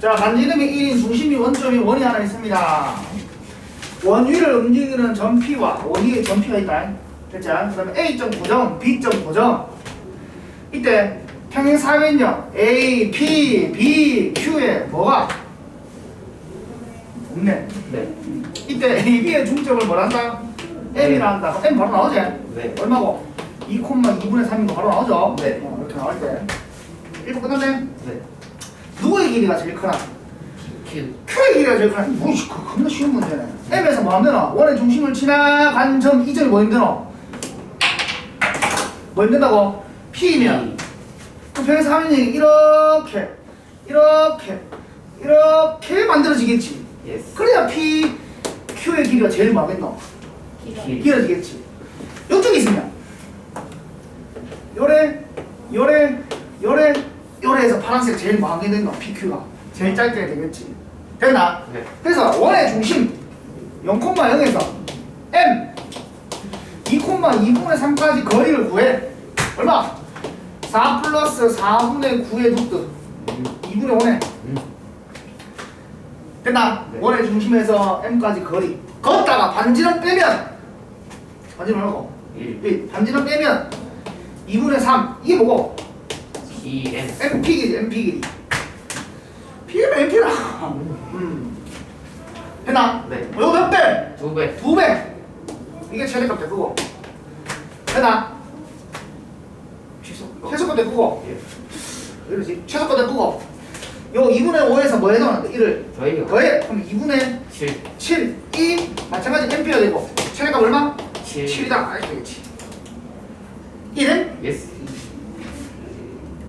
자, 반지름이 1인 중심이 원점이 원이 하나 있습니다. 원 위를 움직이는 점피와 원 위에 점피가 있다. 됐죠? 그 다음에 A점 고정, B점 고정. 이때 평행사변형 A, P, B, Q에 뭐가? 없네. 네. 이때 A, B의 중점을 뭘 한다? M이라 한다. 그럼 M 바로 나오지? 네. 얼마고? 2,2분의 3인 거 바로 나오죠? 네. 어, 이렇게 나올 때. 1분 끝났네? 네. 길이가 제일 크나? 킬. Q의 길이가 제일 크나? 뭐지? 그 겁나 쉬운 문제네. M에서 뭐 하면 되나? 원의 중심을 지나간 점 이점이 뭐 힘드노? 뭐 힘든다고? P면 그 평행사 하면 이렇게 이렇게 이렇게 만들어지겠지. 예스. 그래야 P, Q의 길이가 제일 뭐 하겠노? 킬. 길어지겠지. 이쪽에 있으면 요래, 요래, 요래, 요래에서 파란색 제일 많게 되는 거 PQ가 제일 짧게 되겠지. 됐나? 네. 그래서 원의 중심 0,0에서 M 2,2분의 3까지 거리를 구해. 얼마? 4 플러스 4분의 9의 루트 2분의 5네. 음. 됐나? 네. 원의 중심에서 M까지 거리. 걷다가 반지름 빼면 반지름 말고 1. 이 반지름 빼면 2분의 3 이게 뭐고? M. MP 길이 MP 길이 P면 MP라 음 됐나? 네. 어, 이거 몇 배? 두 배. 두 배. 이게 최대값 되고 됐나? 취소. 최소값 되고 예. 이러지 최소값 되고 요 2분의 5에서 뭐 해놓는데 1을 저희요. 더해 그럼 2분의 7. 7, 2 마찬가지 MP가 되고 최대값 얼마? 7. 7이다 알겠지 1은 예스.